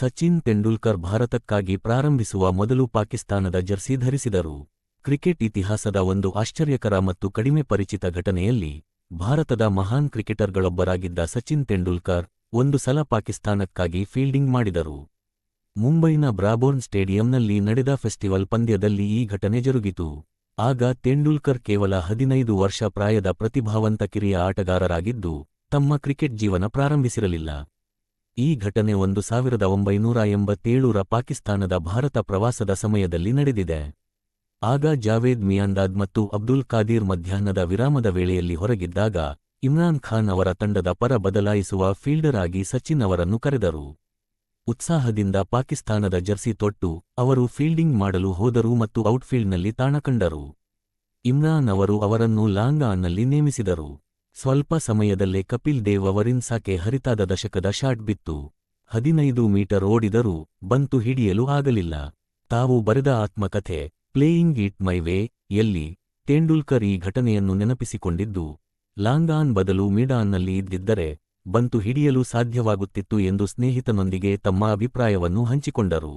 ಸಚಿನ್ ತೆಂಡೂಲ್ಕರ್ ಭಾರತಕ್ಕಾಗಿ ಪ್ರಾರಂಭಿಸುವ ಮೊದಲು ಪಾಕಿಸ್ತಾನದ ಜರ್ಸಿ ಧರಿಸಿದರು. ಕ್ರಿಕೆಟ್ ಇತಿಹಾಸದ ಒಂದು ಆಶ್ಚರ್ಯಕರ ಮತ್ತು ಕಡಿಮೆ ಪರಿಚಿತ ಘಟನೆಯಲ್ಲಿ ಭಾರತದ ಮಹಾನ್ ಕ್ರಿಕೆಟರ್ಗಳೊಬ್ಬರಾಗಿದ್ದ ಸಚಿನ್ ತೆಂಡೂಲ್ಕರ್ ಒಂದು ಸಲ ಪಾಕಿಸ್ತಾನಕ್ಕಾಗಿ ಫೀಲ್ಡಿಂಗ್ ಮಾಡಿದರು. ಮುಂಬೈನ ಬ್ರಾಬೋರ್ನ್ ಸ್ಟೇಡಿಯಂನಲ್ಲಿ ನಡೆದ ಫೆಸ್ಟಿವಲ್ ಪಂದ್ಯದಲ್ಲಿ ಈ ಘಟನೆ ಜರುಗಿತು. ಆಗ ತೆಂಡೂಲ್ಕರ್ ಕೇವಲ ಹದಿನೈದು ವರ್ಷ ಪ್ರಾಯದ ಪ್ರತಿಭಾವಂತ ಕಿರಿಯ ಆಟಗಾರರಾಗಿದ್ದು, ತಮ್ಮ ಕ್ರಿಕೆಟ್ ಜೀವನ ಪ್ರಾರಂಭಿಸಿರಲಿಲ್ಲ. ಈ ಘಟನೆ ಒಂದು ಸಾವಿರದ ಒಂಬೈನೂರ ಎಂಬತ್ತೇಳರ ಪಾಕಿಸ್ತಾನದ ಭಾರತ ಪ್ರವಾಸದ ಸಮಯದಲ್ಲಿ ನಡೆದಿದೆ. ಆಗ ಜಾವೇದ್ ಮಿಯಾಂದಾದ್ ಮತ್ತು ಅಬ್ದುಲ್ ಖಾದೀರ್ ಮಧ್ಯಾಹ್ನದ ವಿರಾಮದ ವೇಳೆಯಲ್ಲಿ ಹೊರಗಿದ್ದಾಗ, ಇಮ್ರಾನ್ ಖಾನ್ ಅವರ ತಂಡದ ಪರ ಬದಲಾಯಿಸುವ ಫೀಲ್ಡರ್ ಆಗಿ ಸಚಿನ್ ಅವರನ್ನು ಕರೆದರು. ಉತ್ಸಾಹದಿಂದ ಪಾಕಿಸ್ತಾನದ ಜರ್ಸಿ ತೊಟ್ಟು, ಅವರು ಫೀಲ್ಡಿಂಗ್ ಮಾಡಲು ಹೋದರು ಮತ್ತು ಔಟ್ಫೀಲ್ಡ್ನಲ್ಲಿ ತಾಣ ಕಂಡರು. ಇಮ್ರಾನ್ ಅವರು ಅವರನ್ನು ಲಾಂಗ್ ಆನ್ನಲ್ಲಿ ನೇಮಿಸಿದರು. ಸ್ವಲ್ಪ ಸಮಯದಲ್ಲೇ ಕಪಿಲ್ ದೇವ್ ಅವರಿನ್ಸಾಕೆ ಹರಿತಾದ ದಶಕದ ಶಾಟ್ ಬಿತ್ತು. ಹದಿನೈದು ಮೀಟರ್ ಓಡಿದರೂ ಬಂತು ಹಿಡಿಯಲು ಆಗಲಿಲ್ಲ. ತಾವು ಬರೆದ ಆತ್ಮಕಥೆ, ಪ್ಲೇಯಿಂಗ್ ಇಟ್ ಮೈ ವೇ ಎಲ್ಲಿ ತೆಂಡೂಲ್ಕರ್ ಈ ಘಟನೆಯನ್ನು ನೆನಪಿಸಿಕೊಂಡಿದ್ದು, ಲಾಂಗಾನ್ ಬದಲು ಮೀಡಾನ್ನಲ್ಲಿ ಇದ್ದಿದ್ದರೆ ಬಂತು ಹಿಡಿಯಲು ಸಾಧ್ಯವಾಗುತ್ತಿತ್ತು ಎಂದು ಸ್ನೇಹಿತನೊಂದಿಗೆ ತಮ್ಮ ಅಭಿಪ್ರಾಯವನ್ನು ಹಂಚಿಕೊಂಡರು.